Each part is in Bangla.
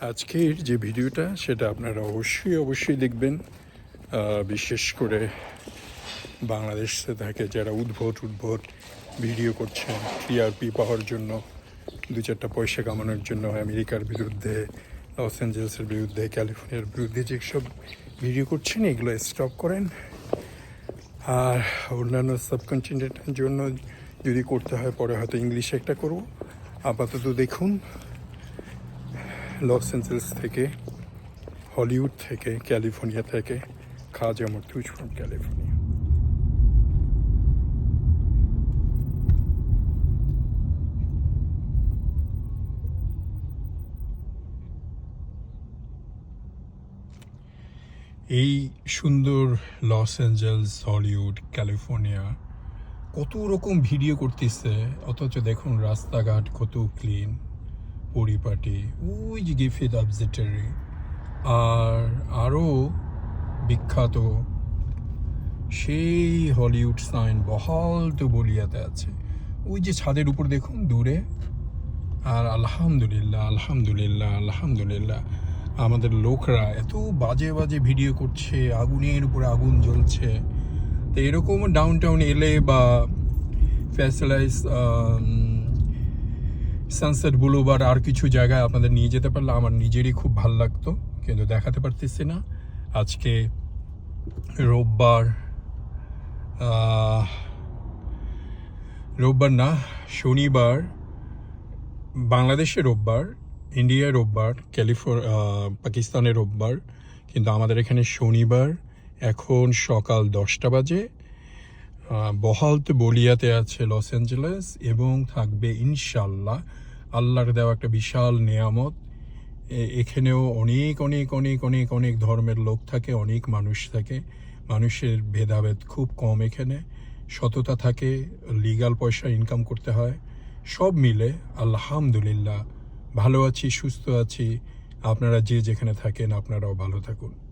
আজকের যে ভিডিওটা, সেটা আপনারা অবশ্যই অবশ্যই দেখবেন। বিশেষ করে বাংলাদেশে থাকে যারা উদ্ভট উদ্ভট ভিডিও করছেন টিআরপি পাওয়ার জন্য দু চারটা পয়সা কামানোর জন্য আমেরিকার বিরুদ্ধে, লস অ্যাঞ্জেলসের বিরুদ্ধে, ক্যালিফোর্নিয়ার বিরুদ্ধে যেসব ভিডিও করছেন, এগুলো স্টপ করেন। আর অন্যান্য সাবকন্টিনেন্টের জন্য যদি করতে হয়, পরে হয়তো ইংলিশে একটা করব। আপাতত দেখুন। লস অ্যাঞ্জেলস থেকে, হলিউড থেকে, ক্যালিফোর্নিয়া থেকে, খাজা মর্তুজ ফ্রম ক্যালিফোর্নিয়া। এই সুন্দর লস অ্যাঞ্জেলস হলিউড, ক্যালিফোর্নিয়া কত রকম ভিডিও করতেছে, অথচ দেখুন রাস্তাঘাট কত ক্লিন। পরিপাটি, ওই যে গিফিত অবজারভেটরি আর আরও বিখ্যাত সেই হলিউড সাইন বহাল তো বলিয়াতে আছে। ওই যে ছাদের উপর দেখুন, দূরে। আর আলহামদুলিল্লাহ আলহামদুলিল্লাহ আলহামদুলিল্লাহ, আমাদের লোকরা এত বাজে বাজে ভিডিও করছে, আগুনের উপরে আগুন জ্বলছে। তো এরকম ডাউন টাউন এলে বা ফ্যাসিলাইজ সানসেট বুলোবার আর কিছু জায়গায় আপনাদের নিয়ে যেতে পারলে আমার নিজেরই খুব ভালো লাগতো, কিন্তু দেখাতে পারতেছি না। আজকে রোববার রোববার না, শনিবার, বাংলাদেশে রোববার, ইন্ডিয়ায় রোববার, ক্যালিফোর পাকিস্তানে রোববার, কিন্তু আমাদের এখানে শনিবার, এখন সকাল দশটা বাজে। বহালতে বলিয়াতে আছে লস অ্যাঞ্জেলেস এবং থাকবে ইনশাল্লাহ আল্লাহর দেওয়া একটা বিশাল নেয়ামত। এখানেও অনেক অনেক অনেক অনেক অনেক ধর্মের লোক থাকে, অনেক মানুষ থাকে। মানুষের ভেদাভেদ খুব কম এখানে। সততা থাকে লিগাল পয়সা ইনকাম করতে হয়। সব মিলে আলহামদুলিল্লাহ, ভালো আছি, সুস্থ আছি। আপনারা যে যেখানে থাকেন, আপনারাও ভালো থাকুন।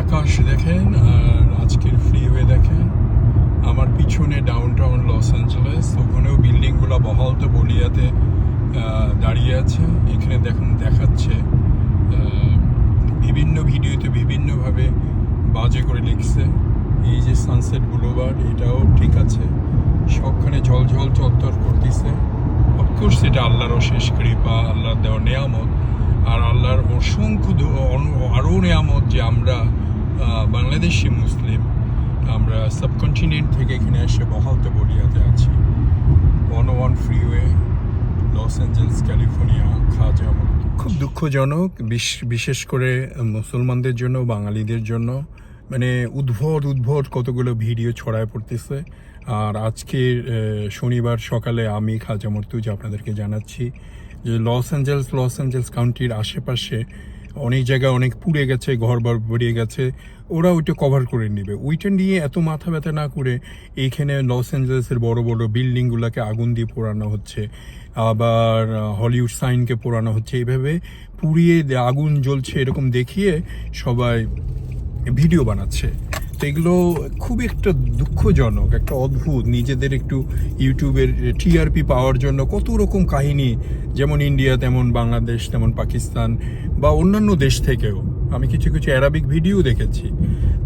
আকাশ দেখেন আর আজকের ফ্রিওয়ে দেখেন। আমার পিছনে ডাউন টাউন লস অ্যাঞ্জেলেস ওখানেও বিল্ডিংগুলো বহাল তো বলিয়াতে দাঁড়িয়ে আছে। এখানে দেখুন, দেখাচ্ছে বিভিন্ন ভিডিওতে বিভিন্নভাবে বাজে করে লিখছে। এই যে সানসেট বুলোবার এটাও ঠিক আছে। সবখানে ঝল ঝল চত্বর করতেছে। অফকোর্স এটা আল্লাহর অশেষ কৃপা, আল্লাহর দেওয়া নেয়ামত। আর আল্লাহর অসংখ্য আরও নেয়ামত যে আমরা বাংলাদেশি মুসলিম, আমরা সাবকন্টিনেন্ট থেকে এখানে এসে বহালতে বলিয়াতে আছি। One one freeway, Los Angeles, California, খাজা খুব দুঃখজনক, বিশ- বিশেষ করে মুসলমানদের জন্য, বাঙালিদের জন্য মানে উদ্ভট উদ্ভট কতগুলো ভিডিও ছড়ায় পড়তেছে। আর আজকে শনিবার সকালে আমি খাজা মর্তুজ আপনাদেরকে জানাচ্ছি যে লস অ্যাঞ্জেলস লস অ্যাঞ্জেলস কাউন্টির আশেপাশে অনেক জায়গায় অনেক পুড়ে গেছে, ঘর বার বেরিয়ে গেছে, ওরা ওইটা কভার করে নেবে। ওইটা নিয়ে এত মাথা ব্যথা না করে এইখানে লস অ্যাঞ্জেলেসের বড় বড় বিল্ডিংগুলোকে আগুন দিয়ে পোড়ানো হচ্ছে, আবার হলিউড সাইনকে পোড়ানো হচ্ছে। এইভাবে পুড়িয়ে আগুন জ্বলছে এরকম দেখিয়ে সবাই ভিডিও বানাচ্ছে। এগুলো খুব একটা দুঃখজনক, একটা অদ্ভুত। নিজেদের একটু ইউটিউবের টিআরপি পাওয়ার জন্য কত রকম কাহিনী, যেমন ইন্ডিয়া, তেমন বাংলাদেশ, তেমন পাকিস্তান বা অন্যান্য দেশ থেকেও। আমি কিছু কিছু অ্যারাবিক ভিডিও দেখেছি।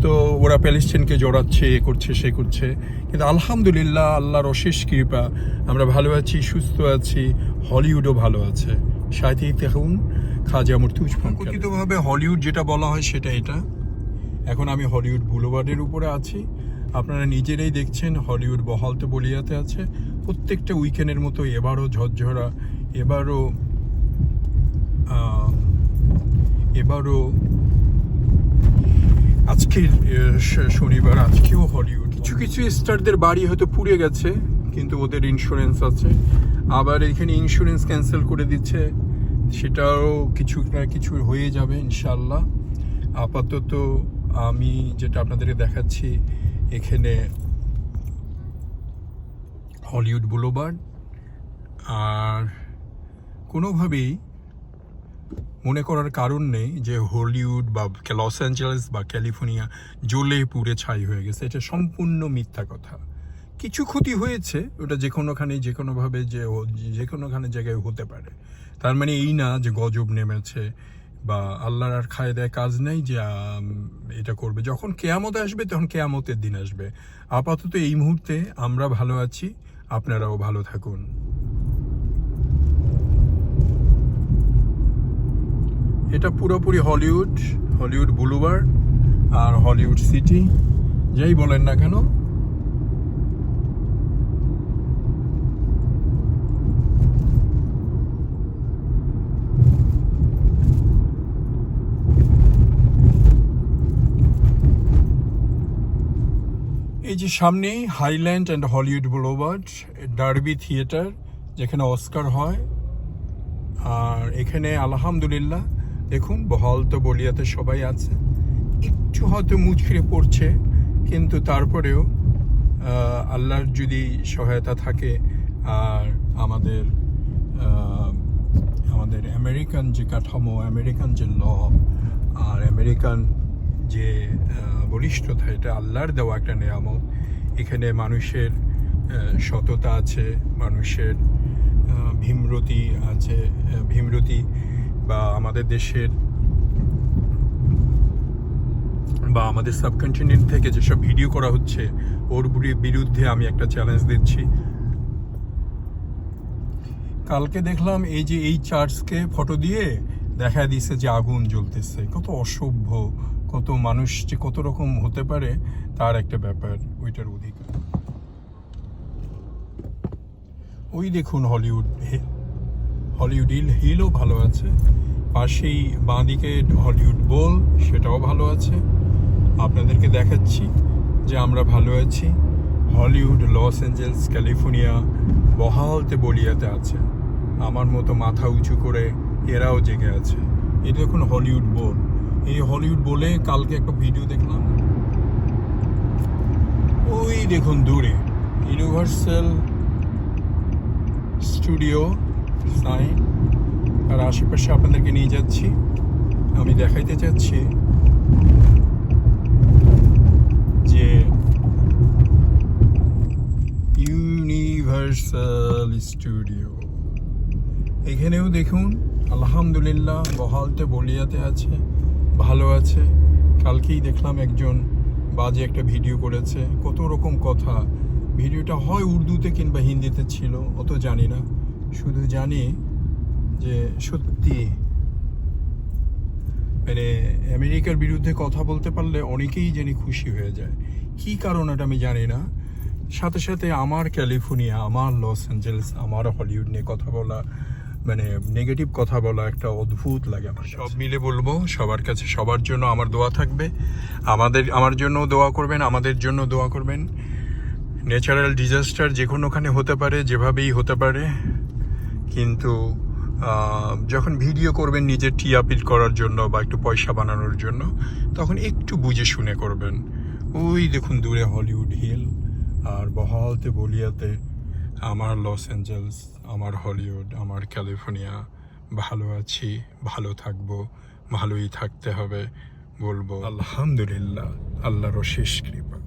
তো ওরা প্যালেস্টাইনকে জড়াচ্ছে, এ করছে, সে করছে। কিন্তু আলহামদুলিল্লাহ, আল্লাহর অশেষ কৃপা, আমরা ভালো আছি, সুস্থ আছি, হলিউডও ভালো আছে। সাথেই দেখুন খাজা মর্তুজ কথিতভাবে হলিউড যেটা বলা হয় সেটা এটা। এখন আমি হলিউড বুলোবার্ডের উপরে আছি। আপনারা নিজেরাই দেখছেন হলিউড বহালতে বলিয়াতে আছে। প্রত্যেকটা উইকেন্ডের মতো এবারও ঝরঝরা, এবারও এবারও আজকের শনিবার, আজকেও হলিউড। কিছু কিছু স্টারদের বাড়ি হয়তো পুড়ে গেছে, কিন্তু ওদের ইন্স্যুরেন্স আছে। আবার এখানে ইন্স্যুরেন্স ক্যান্সেল করে দিচ্ছে। সেটাও কিছু না কিছু হয়ে যাবে ইনশাল্লাহ আপাতত আমি যেটা আপনাদেরকে দেখাচ্ছি, এখানে হলিউড বুলোবার্ড আর কোনোভাবেই মনে করার কারণ নেই যে হলিউড বা লস অ্যাঞ্জেলেস বা ক্যালিফোর্নিয়া জ্বলে পুড়ে ছাই হয়ে গেছে। এটা সম্পূর্ণ মিথ্যা কথা। কিছু ক্ষতি হয়েছে, ওটা যে কোনোখানে যে কোনোভাবে যে যে কোনোখানে জায়গায় হতে পারে। তার মানে এই না যে গজব নেমেছে বা আল্লাহর আর খায় দেয় কাজ নেই যে এটা করবে। যখন কেয়ামত আসবে, তখন কেয়ামতের দিন আসবে। আপাতত এই মুহূর্তে আমরা ভালো আছি, আপনারাও ভালো থাকুন। এটা পুরোপুরি হলিউড হলিউড বুলুবার আর হলিউড সিটি। যাই বলেন না কেন যে সামনেই Highland and Hollywood boulevard Dolby theatre যেখানে অস্কার হয়। আর এখানে আলহামদুলিল্লাহ, দেখুন, বহল তো বলিয়াতে সবাই আছে। একটু হয়তো মুচড়ে পড়ছে, কিন্তু তারপরেও আল্লাহর যদি সহায়তা থাকে, আর আমাদের আমাদের আমেরিকান যে কাঠামো আমেরিকান যে ল আর আমেরিকান যে বলিষ্ঠতা, এটা আল্লাহর দেওয়া একটা নিয়ামত। এখানে মানুষের সততা আছে, মানুষের ভীমরতি আছে ভীমরতি বা আমাদের দেশের বা আমাদের সাবকন্টিনেন্ট থেকে যেসব ভিডিও করা হচ্ছে, ওর বিরুদ্ধে আমি একটা চ্যালেঞ্জ দিচ্ছি। কালকে দেখলাম এই যে, এই চার্চকে ফটো দিয়ে দেখা দিছে যে আগুন জ্বলতেছে। কত অসভ্য কত মানুষ যে কত রকম হতে পারে, তার একটা ব্যাপার, ওইটার অধিকার। ওই দেখুন হলিউড হলিউড হিল, হিলও ভালো আছে। পাশেই বাঁদিকে হলিউড বোল, সেটাও ভালো আছে। আপনাদেরকে দেখাচ্ছি যে আমরা ভালো আছি। হলিউড লস অ্যাঞ্জেলস, ক্যালিফোর্নিয়া, বহালতে বলিয়াতে আছে। আমার মতো মাথা উঁচু করে এরাও জেগে আছে। এই দেখুন হলিউড বোল। এই হলিউড বলে কালকে একটা ভিডিও দেখলাম। ওই দেখুন দূরে ইউনিভার্সাল স্টুডিও সাইন আর আশেপাশে আপনাদেরকে নিয়ে যাচ্ছি। আমি দেখাইতে চাচ্ছি যে ইউনিভার্সাল স্টুডিও এখানেও দেখুন, আলহামদুলিল্লাহ, বহালতে বলিয়াতে আছে। ভালো আছে? কালকেই দেখলাম একজন বাজে একটা ভিডিও করেছে, কত রকম কথা। ভিডিওটা হয় উর্দুতে কিংবা হিন্দিতে ছিল অত জানি না। শুধু জানি যে সত্যি। মানে আমেরিকার বিরুদ্ধে কথা বলতে পারলে অনেকেই জানি খুশি হয়ে যায়। কি কারণ এটা আমি জানি না। সাথে সাথে আমার ক্যালিফোর্নিয়া, আমার লস অ্যাঞ্জেলস, আমার হলিউড নিয়ে কথা বলা মানে নেগেটিভ কথা বলা একটা অদ্ভুত লাগে আমার সব মিলে বলব সবার কাছে সবার জন্য আমার দোয়া থাকবে। আমাদের আমার জন্য দোয়া করবেন আমাদের জন্য দোয়া করবেন। ন্যাচারাল ডিজাস্টার যে কোনোখানে হতে পারে যেভাবেই হতে পারে কিন্তু যখন ভিডিও করবেন নিজের টি আপিল করার জন্য বা একটু পয়সা বানানোর জন্য তখন একটু বুঝে শুনে করবেন। ওই দেখুন দূরে হলিউড হিল আর বহালতে বলিয়াতে আমার লস অ্যাঞ্জেলস আমার হলিউড, আমার ক্যালিফোর্নিয়া, ভালো আছি, ভালো থাকব, ভালোই থাকতে হবে, বলব। আলহামদুলিল্লাহ, আল্লাহর শেষ কৃপা।